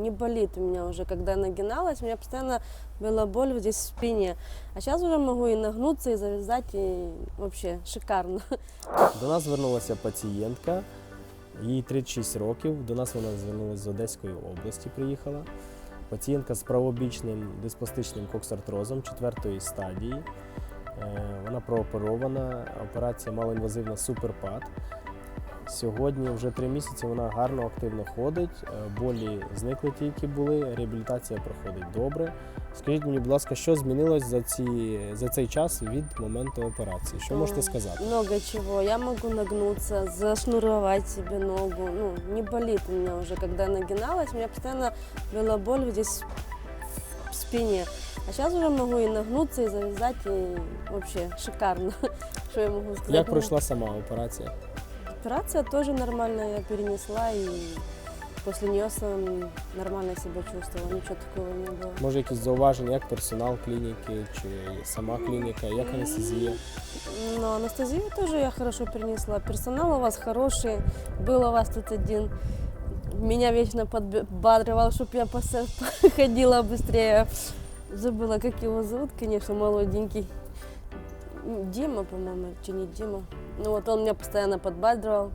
Не болит у меня уже, когда нагиналась, у меня постоянно была боль вот здесь в спине. А сейчас уже могу и нагнуться, и завязать, и вообще шикарно. До нас звернулася пацієнтка, їй 36 років. До нас вона звернулася з Одеської області, приїхала. Пацієнтка з правобічним диспостичним коксартрозом четвертої стадії. Е, Вона прооперована, операція малоінвазивна суперпад. Сьогодні вже три місяці вона гарно активно ходить, е, болі зникли ті, які були, реабілітація проходить добре. Скажіть мені, будь ласка, що змінилось за, ці, за цей час від моменту операції? Що можете сказати? Много чего. Я могу нагнуться, зашнуровать себе ногу. Ну, не болит у меня уже, когда нагиналась. У меня постоянно была боль вот здесь в спине. А сейчас уже могу и нагнуться, и завязать, и вообще шикарно. Что я могу сказать? Як пройшла сама операція? Операция тоже нормально я перенесла, и после нее сам нормально себя чувствовала. Ничего такого не было. Може, якісь зауваження, як персонал клініки, чи сама клініка, як анестезія? Но анестезию тоже я хорошо перенесла. Персонал у вас хороший. Был у вас тут один. Меня вечно подбадривал, чтобы я посе- ходила быстрее. Забыла, как его зовут, конечно, молоденький. Дима, по-моему, чи не Дима. Ну вот он меня постоянно подбадривал,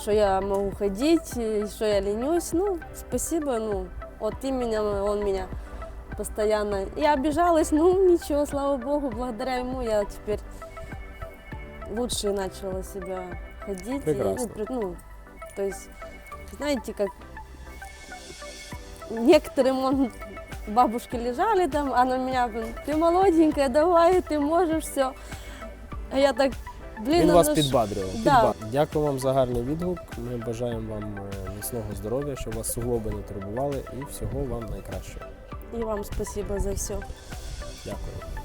что я могу ходить, что я ленюсь. Ну, спасибо, ну, от имени он меня постоянно. Я обижалась, ну ничего, слава богу, благодаря ему я теперь лучше начала себя ходить. и, ну, Прекрасно. при- ну, то есть, знаете, как некоторым он бабушки лежали там, а на меня, блин, ты молоденькая, давай, ты можешь все. А я так, блин, Він вас ж- підбадрював. Да. Дякую вам за гарний відгук. Ми бажаємо вам е, міцного здоров'я, щоб вас суглоби не турбували і всього вам найкращого. І вам спасибо за все. Дякую.